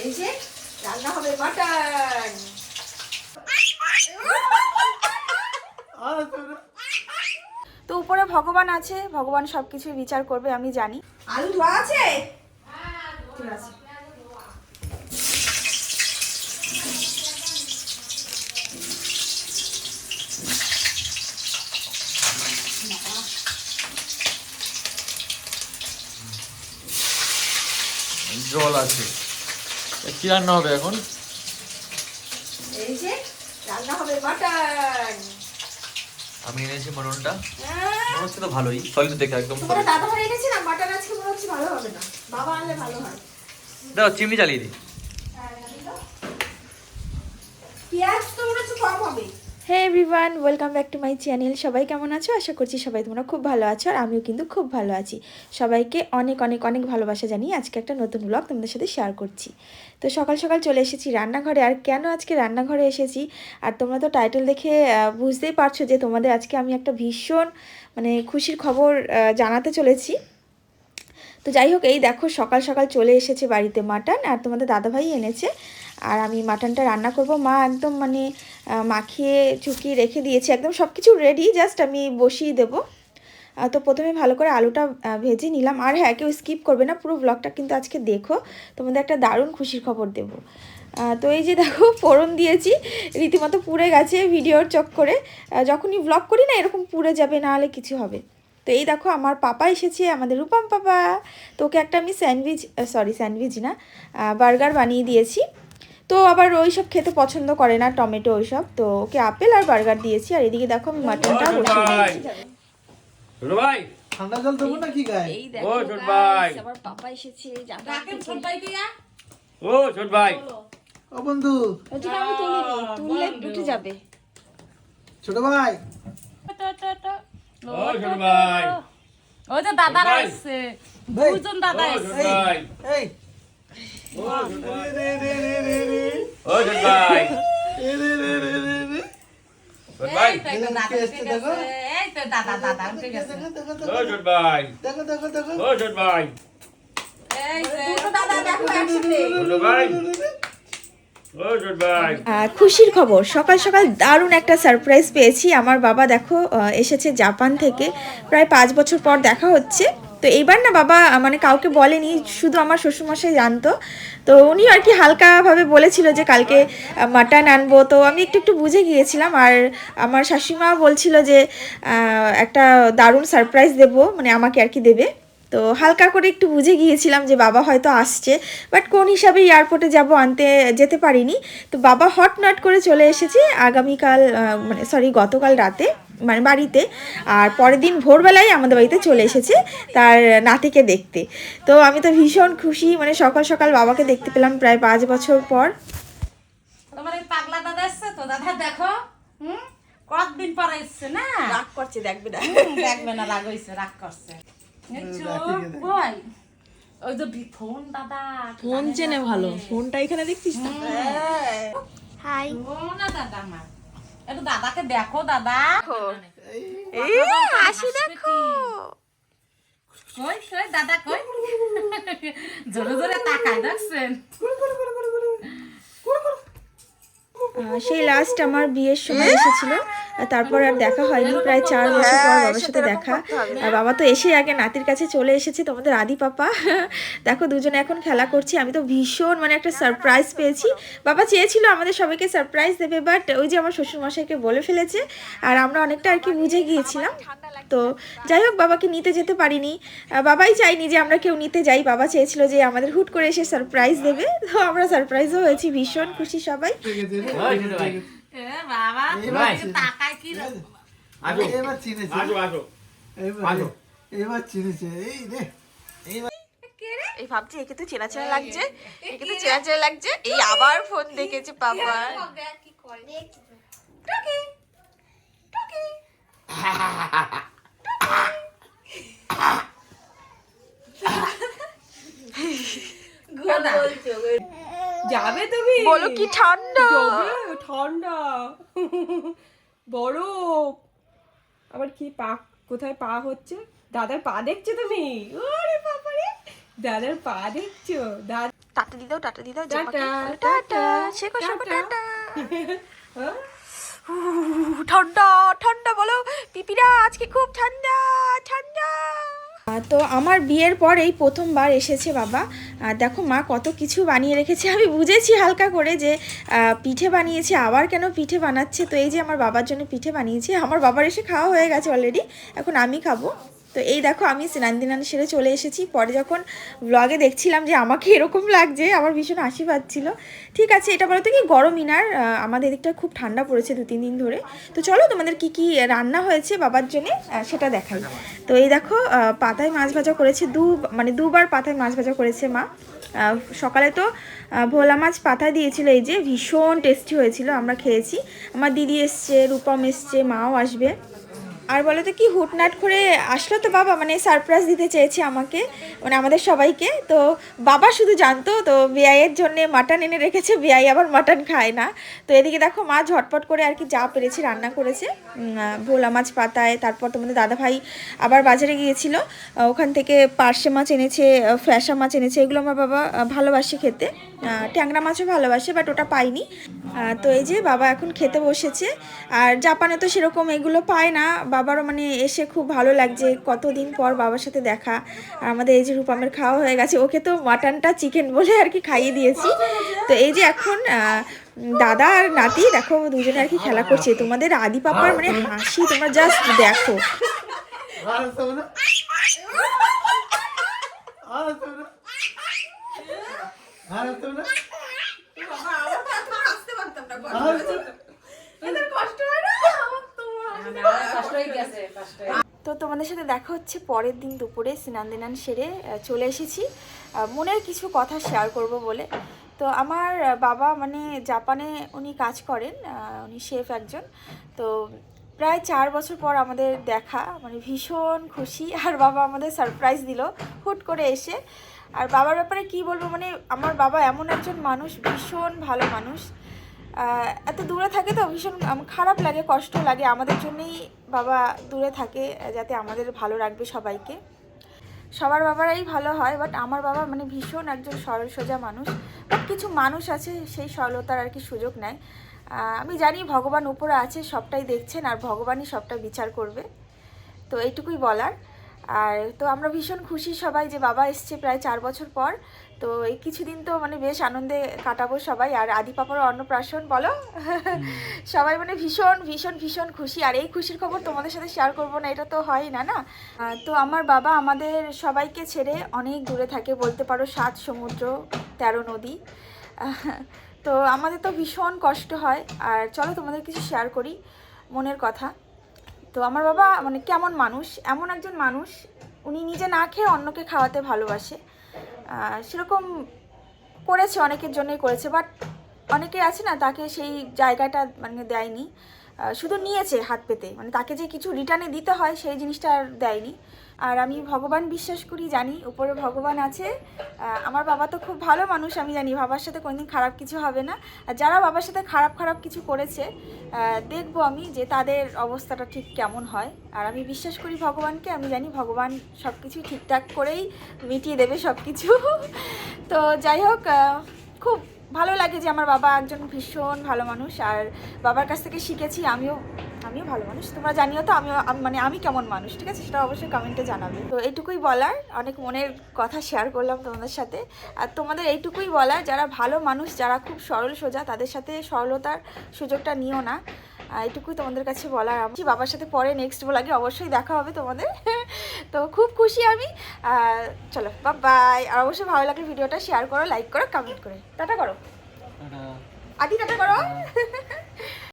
এই যে রান্না হবে মাটন তো উপরে ভগবান আছে ভগবান সবকিছু বিচার করবে আমি জানি। আলু ধোয়া আছে ঠিক আছে? জল আছে। কি রান্না হবে এখন? এই যে রান্না হবে মাটন আমি এনেছি মটনটা। হ্যাঁ, মনে হচ্ছে তো ভালোই। সলিড দেখে একদম তোমার দাদা ভাই এনেছে না? মাটন আজকে মনে হচ্ছে ভালো হবে না। বাবা আনলে ভালো হয়। দাও চিমনি চালিয়ে দিই। পেঁয়াজ তো মনে হচ্ছে কম হবে। Hey everyone welcome back to my channel সবাই কেমন আছো? আশা করছি সবাই তোমরা খুব ভালো আছো আর আমিও কিন্তু খুব ভালো আছি। সবাইকে অনেক অনেক অনেক ভালোবাসা জানিয়ে আজকে একটা নতুন ব্লগ তোমাদের সাথে শেয়ার করছি। তো সকাল সকাল চলে এসেছি রান্নাঘরে আর কেন আজকে রান্নাঘরে এসেছি? আর তোমরা তো টাইটেল দেখে বুঝতেই পারছ যে তোমাদের আজকে আমি একটা ভীষণ মানে খুশির খবর জানাতে চলেছি। তো যাই হোক এই দেখো সকাল সকাল চলে এসেছে বাড়িতে মাটন আর তোমাদের দাদাভাই এনেছে। আর আমি মাটনটা রান্না করব। মা একদম মানে মাখিয়ে চুকিয়ে রেখে দিয়েছে। একদম সব কিছু রেডি জাস্ট আমি বসিয়ে দেবো। তো প্রথমে ভালো করে আলুটা ভেজে নিলাম। আর হ্যাঁ কেউ স্কিপ করবে না, পুরো ব্লগটা কিন্তু আজকে দেখো। তোমাদের একটা দারুণ খুশির খবর দেবো। তো এই যে দেখো, ফোড়ন দিয়েছি। রীতিমতো পুড়ে গেছে ভিডিওর চক্করে। যখনই ব্লগ করি না, এরকম পুড়ে যাবে, না হলে কিছু হবে। তো এই দেখো আমার পাপা এসেছে আমাদের রূপম পাপা। তো ওকে একটা আমি স্যান্ডউইচ সরি স্যান্ডউইচ না বার্গার বানিয়ে দিয়েছি। তো আবার ওই সব খেতে পছন্দ করে না টমেটো ওইসব তো ওকে আপেল আর বার্গার দিয়েছি আর এদিকে দেখো আমি মাটনটা বসিয়ে দিয়েছি। ভাই। ঠান্ডা জল দেবো নাকি গায়ে? এই ও ছোট ভাই। আমার পাপা এসেছে জামা ও ছোট ভাই। ও বন্ধু। ওই আমি তুললে উঠে যাবে। ছোট ভাই। ও ছোট ভাই ওই যে। এসছে এই, দুজন দাদা ভাই এই ও ছোট ভাই রে রে রে রে রে ও ছোট ভাই রে রে রে রে রে রে ছোট ভাই এই তো একটা দাদা কে উঠে এসছে গেছে। দেখো? দাদা দাদা দেখো দেখো দেখো খুশির খবর। সকাল সকাল দারুণ একটা সারপ্রাইজ পেয়েছি। আমার বাবা দেখো এসেছে জাপান থেকে। প্রায় পাঁচ বছর পর দেখা হচ্ছে। তো এইবার না বাবা মানে কাউকে বলেনি, শুধু আমার শ্বশুরমশাই জানতো। তো উনি আর কি হালকাভাবে বলেছিল যে কালকে মাটন আনব। তো আমি একটু একটু বুঝে গিয়েছিলাম। আর আমার শাশুড়িমা বলছিল যে একটা দারুণ সারপ্রাইজ দেবো মানে আমাকে আর কি দেবে। তো হালকা করে একটু বুঝে গিয়েছিলাম যে বাবা হয়তো আসছে বাট কোন হিসাবে এয়ারপোর্টে যাব আনতে যেতে পারিনি। তো বাবা হট নট করে চলে এসেছে আগামীকাল মানে সরি গতকাল রাতে মানে বাড়িতে আর পরের দিন ভোরবেলায় আমাদের বাড়িতে চলে এসেছে তার নাতিকে দেখতে। তো আমি তো ভীষণ খুশি মানে সকাল সকাল বাবাকে দেখতে পেলাম প্রায় পাঁচ বছর পর। তোমার এই পাগলা দাদা এসছে তো? দাদা দেখো হুম? কতদিন পরে এসছে না? রাগ করছে দেখবে না। দেখবে না রাগ হইছে রাগ করছে? ওই ফোন দাদা ফোন চেনে ভালো। ফোনটা এখানে দেখছিস না ও না দাদা আমার একটু দাদাকে দেখো দাদা। হাসি দেখো। কই কই দাদা কই? জোরে জোরে তাকায় দেখছেন? সেই লাস্ট আমার বিয়ের সময় এসেছিল। তারপর আর দেখা হয়নি। প্রায় চার বছর পর বাবার সাথে দেখা। আর বাবা তো এসে আগে নাতির কাছে চলে এসেছে তোমাদের আদি পাপা। দেখো দুজনে এখন খেলা করছি। আমি তো ভীষণ মানে একটা সারপ্রাইজ পেয়েছি। বাবা চেয়েছিল আমাদের সবাইকে সারপ্রাইজ দেবে বাট ওই যে আমার শ্বশুরমশাইকে বলে ফেলেছে। আর আমরা অনেকটা আর কি বুঝে গিয়েছিলাম। তো যাই হোক বাবাকে নিতে যেতে পারিনি। বাবাই চাইনি যে আমরা কেউ নিতে যাই। বাবা চেয়েছিল যে আমাদের হুট করে এসে সারপ্রাইজ দেবে। তো আমরা সারপ্রাইজও হয়েছি ভীষণ খুশি সবাই। এবার চিনেছে এবার চিনেছে এই রে এই ভাবছি একে তো চেনা চেনা লাগছে একে তো চেনা চেনা লাগছে। এই আবার ফোন দেখেছে পাপা। যাবে তুমি? বলো কি ঠান্ডা? ঠান্ডা। বরফ আবার কি পা কোথায় পা হচ্ছে? দাদার পা দেখছ তুমি? ওরে বাবারে। দাদার পা দেখছ? দাদা টাটা দাও টাটা দাও জামাকে। টাটা, শেখো শেখো টাটা। টাটা। ঠান্ডা ঠান্ডা বলো। পিপিরা আজকে খুব ঠান্ডা ঠান্ডা। তো আমার বিয়ের পরেই প্রথমবার এসেছে বাবা। দেখো মা কত কিছু বানিয়ে রেখেছে। আমি বুঝেছি হালকা করে যে পিঠে বানিয়েছে, আবার কেন পিঠে বানাচ্ছে। তো এই যে আমার বাবার জন্য পিঠে বানিয়েছে, আমার বাবার এসে খাওয়া হয়ে গেছে অলরেডি এখন আমি খাব। তো এই দেখো, আমি স্নান দিনান সেরে চলে এসেছি। পরে যখন ব্লগে দেখছিলাম যে আমাকে এরকম লাগছে, আমার ভীষণ হাসি পাচ্ছিল ঠিক আছে, এটা বলতো কি, গরম ইনার আমাদের এদিকটা খুব ঠান্ডা পড়েছে দু তিন দিন ধরে। তো চলো, তোমাদের কি কি রান্না হয়েছে বাবার জন্যে সেটা দেখাই। তো এই দেখো পাতায় মাছ ভাজা করেছে, দু মানে দুবার পাতায় মাছ ভাজা করেছে মা। সকালে তো ভোলা মাছ পাতায় দিয়েছিল, এই যে ভীষণ টেস্টি হয়েছিল, আমরা খেয়েছি। আমার দিদি এসছে, রূপম এসছে, মাও আসবে। আর বলো তো কি, হুটনাট করে আসলো তো বাবা মানে সারপ্রাইজ দিতে চেয়েছে আমাকে মানে আমাদের সবাইকে। তো বাবা শুধু জানতো, তো বিয়াইয়ের জন্যে মাটন এনে রেখেছে বিয়াই আবার মাটন খায় না। তো এদিকে দেখো মা ঝটপট করে আর কি যা পেরেছে রান্না করেছে। ভোলা মাছ পাতায়, তারপর তোমাদের দাদাভাই আবার বাজারে গিয়েছিল। ওখান থেকে পার্শে মাছ এনেছে ফ্যাসা মাছ এনেছে, এগুলো আমার বাবা ভালোবাসে খেতে। ট্যাংরা মাছও ভালোবাসে বাট ওটা পাইনি তো এই যে বাবা এখন খেতে বসেছে। আর জাপানে তো সেরকম এগুলো পায় না বাবারও মানে এসে খুব ভালো লাগছে কতদিন পর বাবার সাথে দেখা। আর আমাদের এই যে রূপামের খাওয়া হয়ে গেছে ওকে তো মাটনটা চিকেন বলে আর কি খাইয়ে দিয়েছি। তো এই যে এখন দাদা আর নাতি দেখো দুজনে আর কি খেলা করছে। তোমাদের আদি পাপার মানে হাসি তোমরা জাস্ট দেখো। আর আসতে না আর আসতে না আর আসতে না আর আসতে না কষ্ট হয়ে গেছে কষ্ট তো তোমাদের সাথে দেখা হচ্ছে পরের দিন দুপুরে স্নান দিনান সেরে চলে এসেছি। মনের কিছু কথা শেয়ার করব বলে। তো আমার বাবা মানে জাপানে উনি কাজ করেন উনি শেফ একজন। তো প্রায় চার বছর পর আমাদের দেখা মানে ভীষণ খুশি। আর বাবা আমাদের সারপ্রাইজ দিল, হুট করে এসে। আর বাবার ব্যাপারে কি বলব মানে আমার বাবা এমন একজন মানুষ, ভীষণ ভালো মানুষ। এত দূরে থাকে তো ভীষণ খারাপ লাগে, কষ্ট লাগে। আমাদের জন্যই বাবা দূরে থাকে, যাতে আমাদের ভালো রাখবে সবাইকে। সবার বাবারাই ভালো হয় বাট আমার বাবা মানে ভীষণ একজন সরল, সোজা মানুষ। বাট কিছু মানুষ আছে, সেই সরলতার আর কি সুযোগ নেয়। আমি জানি ভগবান উপরে আছে, সবটাই দেখছেন, আর ভগবানই সবটা বিচার করবে। তো এইটুকুই বলার। আর তো আমরা ভীষণ খুশি সবাই যে বাবা এসছে প্রায় চার বছর পর। তো এই কিছুদিন তো মানে বেশ আনন্দে কাটাবো সবাই। আর আদি পাপার অন্নপ্রাশন বলো? সবাই মানে ভীষণ ভীষণ ভীষণ খুশি। আর এই খুশির খবর তোমাদের সাথে শেয়ার করব না এটা তো হয় না না? তো আমার বাবা আমাদের সবাইকে ছেড়ে অনেক দূরে থাকে বলতে পারো সাত সমুদ্র তেরো নদী। তো আমাদের তো ভীষণ কষ্ট হয়। আর চলো তোমাদের কিছু শেয়ার করি মনের কথা। তো আমার বাবা মানে কেমন মানুষ? এমন একজন মানুষ, উনি নিজে না খেয়ে অন্যকে খাওয়াতে ভালোবাসে। সেরকম করেছে, অনেকের জন্যই করেছে বাট অনেকে আছে না, তাকে সেই জায়গাটা মানে দেয়নি। শুধু নিয়েছে হাত পেতে মানে তাকে যে কিছু রিটার্নে দিতে হয়, সেই জিনিসটা আর দেয়নি। আর আমি ভগবান বিশ্বাস করি, জানি উপরে ভগবান আছে। আমার বাবা তো খুব ভালো মানুষ, আমি জানি বাবার সাথে কোনোদিন খারাপ কিছু হবে না। আর যারা বাবার সাথে খারাপ খারাপ কিছু করেছে দেখব আমি যে তাদের অবস্থাটা ঠিক কেমন হয়। আর আমি বিশ্বাস করি ভগবানকে, আমি জানি ভগবান সব কিছুই ঠিকঠাক করেই মিটিয়ে দেবে সব কিছু তো যাই হোক খুব ভালো লাগে যে আমার বাবা একজন ভীষণ ভালো মানুষ। আর বাবার কাছ থেকে শিখেছি, আমিও আমিও ভালো মানুষ। তোমরা জানিও তো আমিও মানে আমি কেমন মানুষ ঠিক আছে? সেটা অবশ্যই কমেন্টে জানাবে। তো এইটুকুই বলার অনেক মনের কথা শেয়ার করলাম তোমাদের সাথে। আর তোমাদের এইটুকুই বলার যারা ভালো মানুষ যারা খুব সরল সোজা তাদের সাথে সরলতার সুযোগটা নিও না। আহ, এইটুকুই তোমাদের কাছে বলার আমি বাবার সাথে পরে নেক্সট ব্লগে অবশ্যই দেখা হবে তোমাদের। তো খুব খুশি আমি। চলো বাই আর অবশ্যই ভালো লাগলে ভিডিওটা শেয়ার করো লাইক করো কমেন্ট করে। টাটা করো। আদি টাটা করো।